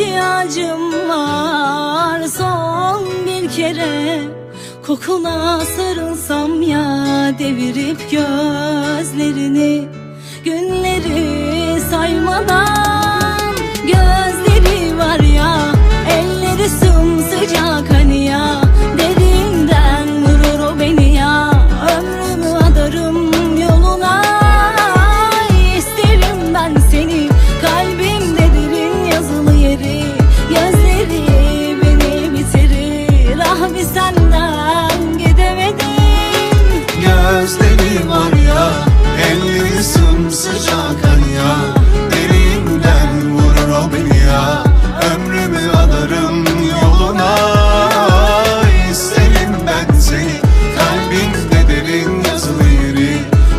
ihtiyacım var. Son bir kere Kokuna sarılsam ya devirip gözlerini sımsıcak